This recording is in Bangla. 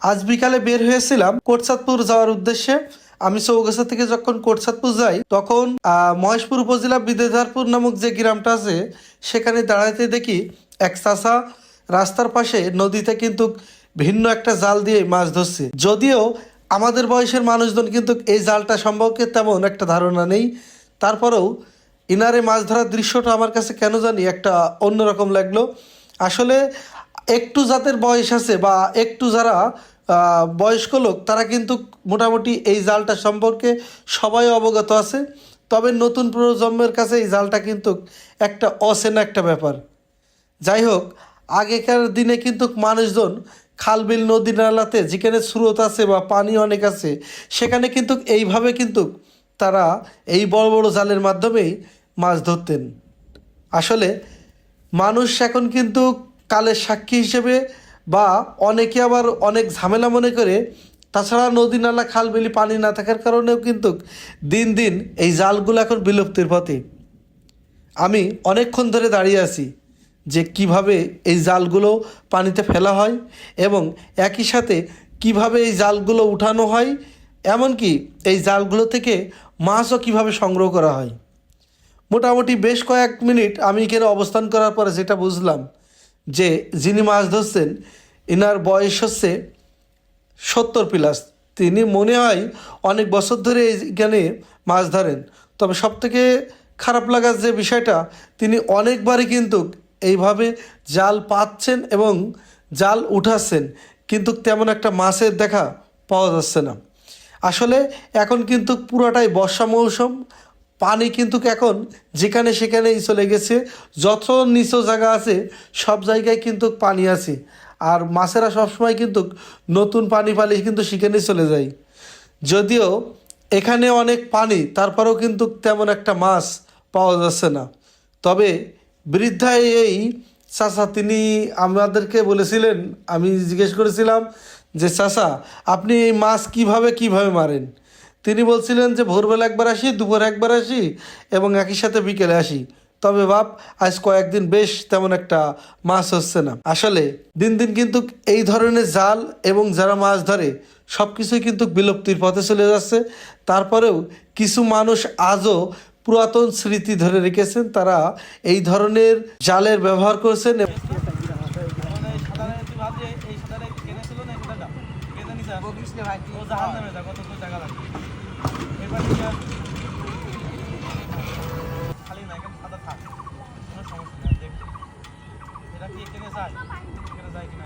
আজ বিকালে বের হয়েছিলাম কোটসাদপুর যাওয়ার উদ্দেশ্যে। আমি চৌগাছা থেকে যখন কোটসাদপুর যাই, তখন মহেশপুর উপজেলা বিদেধারপুর নামক যে গ্রামটা আছে, সেখানে দাঁড়াতে দেখি এক চাষা রাস্তার পাশে নদীতে কিন্তু ভিন্ন একটা জাল দিয়ে মাছ ধরছে। যদিও আমাদের বয়সের মানুষজন কিন্তু এই জালটা সম্পর্কে তেমন একটা ধারণা নেই। তারপরেও ইনারে মাছ ধরার দৃশ্যটা আমার কাছে কেন জানি একটা অন্যরকম লাগল। আসলে একটু যাদের বয়স আছে বা একটু যারা বয়স্ক লোক, তারা কিন্তু মোটামুটি এই জালটা সম্পর্কে সবাই অবগত আছে। তবে নতুন প্রজন্মের কাছে এই জালটা কিন্তু একটা অচেনা একটা ব্যাপার। যাই হোক, আগেকার দিনে কিন্তু মানুষজন খাল বিল নদী নালাতে যেখানে স্রোত আছে বা পানি অনেক আছে, সেখানে কিন্তু এইভাবে কিন্তু তারা এই বড় বড় জালের মাধ্যমেই মাছ ধরতেন। আসলে মানুষ এখন কিন্তু কালের সাক্ষী হিসেবে বা অনেকে আবার অনেক ঝামেলা মনে করে, তাছাড়া নদী নালা, খাল বিলি, পানি না থাকার কারণেও কিন্তু দিন দিন এই জালগুলো এখন বিলুপ্তির পথে। আমি অনেকক্ষণ ধরে দাঁড়িয়ে আছি যে কীভাবে এই জালগুলো পানিতে ফেলা হয় এবং একই সাথে কীভাবে এই জালগুলো উঠানো হয়, এমনকি এই জালগুলো থেকে মাছও কীভাবে সংগ্রহ করা হয়। মোটামুটি বেশ কয়েক মিনিট আমি এখানে অবস্থান করার পরে যেটা বুঝলাম যে যিনি মাছ ধরছেন, ইনার বয়স হচ্ছে সত্তর প্লাস। তিনি মনে হয় অনেক বছর ধরে এইখানে মাছ ধরেন। তবে সবথেকে খারাপ লাগার যে বিষয়টা, তিনি অনেকবারই কিন্তু এইভাবে জাল পাচ্ছেন এবং জাল উঠাচ্ছেন, কিন্তু তেমন একটা মাছের দেখা পাওয়া যাচ্ছে না। আসলে এখন কিন্তু পুরোটাই বর্ষা মৌসুম পানি কিন্তু এখন যেখানে সেখানেই চলে গেছে। যত নিচু জায়গা আছে, সব জায়গায় কিন্তু পানি আছে। আর মাছেরা সবসময় কিন্তু নতুন পানি পালি কিন্তু সেখানেই চলে যায়। যদিও এখানে অনেক পানি, তারপরেও কিন্তু তেমন একটা মাছ পাওয়া যাচ্ছে না। তবে বৃদ্ধা এই চাচা, তিনি আমাদেরকে বলেছিলেন, আমি জিজ্ঞেস করেছিলাম যে, চাচা, আপনি এই মাছ কীভাবে কীভাবে মারেন? তিনি বলছিলেন যে ভোরবেলা একবার আসি, দুপুর একবার আসি এবং একই সাথে বিকেলে আসি। তবে বাপ, আজ কয়েকদিন বেশ তেমন একটা মাছ হচ্ছে না। আসলে দিন দিন কিন্তু এই ধরনের জাল এবং যারা মাছ ধরে সব কিছুই কিন্তু বিলুপ্তির পথে চলে যাচ্ছে। তারপরেও কিছু মানুষ আজও পুরাতন স্মৃতি ধরে রেখেছেন। তারা এই ধরনের জালের ব্যবহার করছেন বকিস ভাই ও জাহান নামে যা কত তো টাকা লাগবে। এবার খালি না এখানে সাদা থাক। কোনো সমস্যা নেই দেখ এটা কি এখানে যায় এখানে যায় কিনা